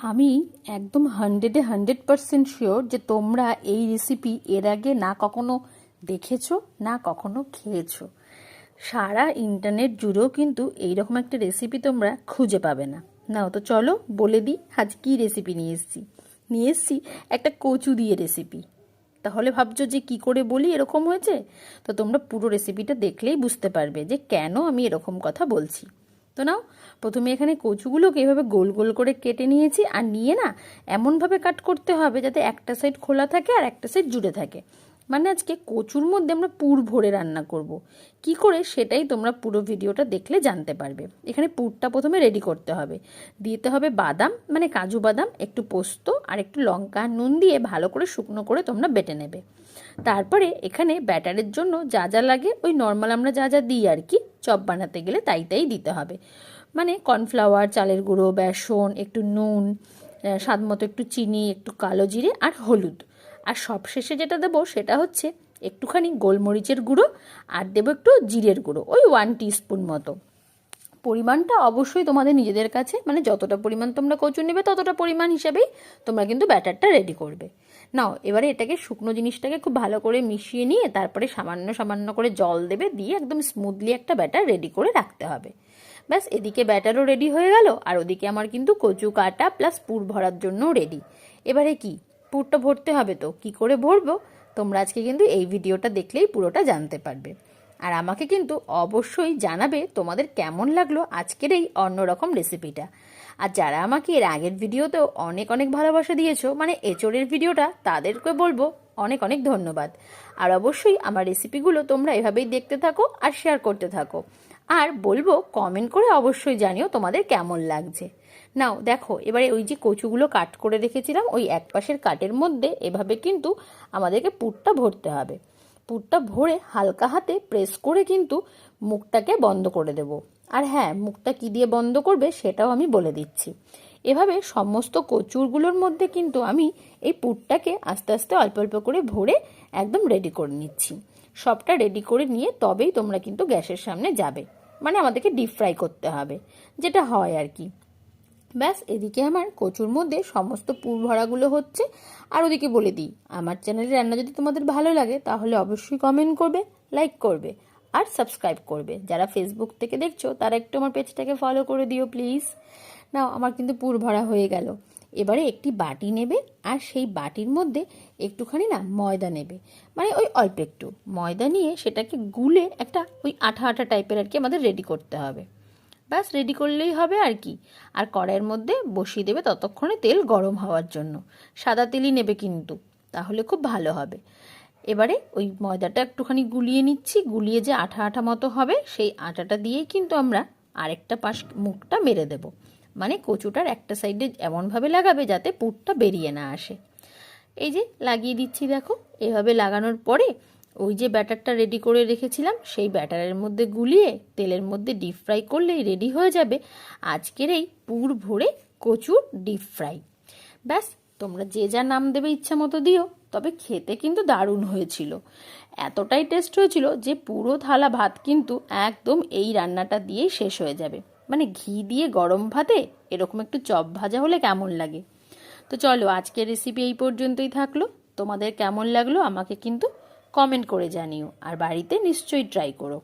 আমি একদম হান্ড্রেডে হান্ড্রেড পারসেন্ট শিওর যে তোমরা এই রেসিপি এর আগে না কখনো দেখেছ, না কখনো খেয়েছো। সারা ইন্টারনেট জুড়েও কিন্তু এইরকম একটা রেসিপি তোমরা খুঁজে পাবে না। নাও তো চলো বলে দিই, আজ কী রেসিপি নিয়ে এসেছি। নিয়ে এসেছি একটা কচু দিয়ে রেসিপি তাহলে ভাবছ যে কি করে বলি, এরকম হয়েছে? তো তোমরা পুরো রেসিপিটা দেখলেই বুঝতে পারবে যে কেন আমি এরকম কথা বলছি। তো নাও, প্রথমে এখানে কচুগুলোকে এভাবে গোল গোল করে কেটে নিয়েছি আর নিয়ে না এমনভাবে কাট করতে হবে যাতে একটা সাইড খোলা থাকে আর একটা সাইড জুড়ে থাকে। মানে আজকে কচুর মধ্যে আমরা পুর ভরে রান্না করব। কি করে সেটাই তোমরা পুরো ভিডিওটা দেখলে জানতে পারবে। এখানে পুরটা প্রথমে রেডি করতে হবে। দিতে হবে বাদাম মানে কাজু বাদাম, একটু পোস্ত আর একটু লঙ্কা নুন দিয়ে ভালো করে শুকনো করে তোমরা বেটে নেবে। তারপরে এখানে ব্যাটারের জন্য যা যা লাগে, ওই নর্মাল আমরা যা যা দিই আর কি চপ বানাতে গেলে তাই তাই দিতে হবে। মানে কর্নফ্লাওয়ার, চালের গুঁড়ো, বেসন, একটু নুন স্বাদ মতো একটু চিনি, একটু কালো জিরে আর হলুদ। আর সবশেষে যেটা দেবো সেটা হচ্ছে একটুখানি গোলমরিচের গুঁড়ো আর দেবো একটু জিরের গুঁড়ো, ওই ওয়ান টিস্পুন মতো। পরিমাণটা অবশ্যই তোমাদের নিজেদের কাছে মানে যতটা পরিমাণ তোমরা কচু নেবে ততটা পরিমাণ হিসাবেই তোমরা কিন্তু ব্যাটারটা রেডি করবে। নাও, এবারে এটাকে শুকনো জিনিসটাকে খুব ভালো করে মিশিয়ে নিয়ে তারপরে সামান্য সামান্য করে জল দেবে, দিয়ে একদম স্মুথলি একটা ব্যাটার রেডি করে রাখতে হবে। ব্যাস, এদিকে ব্যাটারও রেডি হয়ে গেল, আর ওদিকে আমার কিন্তু কচু কাটা প্লাস পুর ভরার জন্যও রেডি এবারে কি? পুরটা ভরতে হবে তো, কি করে ভরবো? তোমরা আজকে কিন্তু এই ভিডিওটা দেখলেই পুরোটা জানতে পারবে। আর আমাকে কিন্তু অবশ্যই জানাবে তোমাদের কেমন লাগল আজকের এই অন্যরকম রেসিপিটা আর যারা আমাকে এর আগের ভিডিওতেও অনেক অনেক ভালোবাসা দিয়েছ মানে এচোরের ভিডিওটা, তাদেরকে বলব অনেক অনেক ধন্যবাদ। আর অবশ্যই আমার রেসিপিগুলো তোমরা এভাবেই দেখতে থাকো আর শেয়ার করতে থাকো। আর বলব কমেন্ট করে অবশ্যই জানিও তোমাদের কেমন লাগছে। নাও, দেখো, এবারে ওই যে কচুগুলো কাট করে রেখেছিলাম, ওই এক পাশের কাটের মধ্যে এভাবে কিন্তু আমাদেরকে পুরটা ভরতে হবে। পুরটা ভরে হালকা হাতে প্রেস করে কিন্তু মুখটাকে বন্ধ করে দেব। আর হ্যাঁ মুখটা কি দিয়ে বন্ধ করবে সেটাও আমি বলে দিচ্ছি। এভাবে সমস্ত কচুরগুলোর মধ্যে কিন্তু আমি এই পুরটাকে আস্তে আস্তে অল্প অল্প করে ভরে একদম রেডি করে নিচ্ছি। সবটা রেডি করে নিয়ে তবেই তোমরা কিন্তু গ্যাসের সামনে যাবে। মানে আমাদেরকে ডিপ ফ্রাই করতে হবে, যেটা হয় আর কি। ব্যাস, এদিকে আমার কচুর মধ্যে সমস্ত পুর ভরাগুলো হচ্ছে। আর ওদিকে বলে দিই, আমার চ্যানেলে রান্না যদি তোমাদের ভালো লাগে, তাহলে অবশ্যই কমেন্ট করবে লাইক করবে, আর সাবস্ক্রাইব করবে। যারা ফেসবুক থেকে দেখছ, তারা একটু আমার পেজটাকে ফলো করে দিও প্লিজ নাও, আমার কিন্তু পুর ভরা হয়ে গেল। এবারে একটি বাটি নেবে, আর সেই বাটির মধ্যে একটুখানি না ময়দা নেবে। মানে ওই অল্প একটু ময়দা নিয়ে সেটাকে গুলে একটা ওই আঠা আঠা টাইপের আর কি আমাদের রেডি করতে হবে। ব্যাস রেডি করলেই হবে আর কি। আর কড়াইয়ের মধ্যে বসিয়ে দেবে ততক্ষণে তেল গরম হওয়ার জন্য। সাদা তেলই নেবে কিন্তু, তাহলে খুব ভালো হবে। এবারে ওই ময়দাটা একটুখানি গুলিয়ে নিচ্ছি, গুলিয়ে যে আঠা আঠা মতো হবে, সেই আটাটা দিয়েই কিন্তু আমরা আরেকটা পাশ মুখটা মেরে দেব। মানে কচুটার একটা সাইডে এমনভাবে লাগাবে যাতে পুরটা বেরিয়ে না আসে। এই যে লাগিয়ে দিচ্ছি দেখো, এভাবে লাগানোর পরে ওই যে ব্যাটারটা রেডি করে রেখেছিলাম, সেই ব্যাটারের মধ্যে গুলিয়ে তেলের মধ্যে ডিপ ফ্রাই করলেই রেডি হয়ে যাবে। আজকের এই পুর ভরে কচুর ডিপ ফ্রাই ব্যাস, তোমরা যে যা নাম দেবে ইচ্ছা মতো দিও, তবে খেতে কিন্তু দারুণ হয়েছিল। এতটাই টেস্ট হয়েছিল যে পুরো থালা ভাত কিন্তু একদম এই রান্নাটা দিয়েই শেষ হয়ে যাবে। মানে ঘি দিয়ে গরম ভাতে এরকম একটু চপ ভাজা হলে কেমন লাগে? তো চলো, আজকের রেসিপি এই পর্যন্তই থাকল। তোমাদের কেমন লাগল আমাকে কিন্তু কমেন্ট করে জানিও। আর বাড়িতে নিশ্চয়ই ট্রাই করো।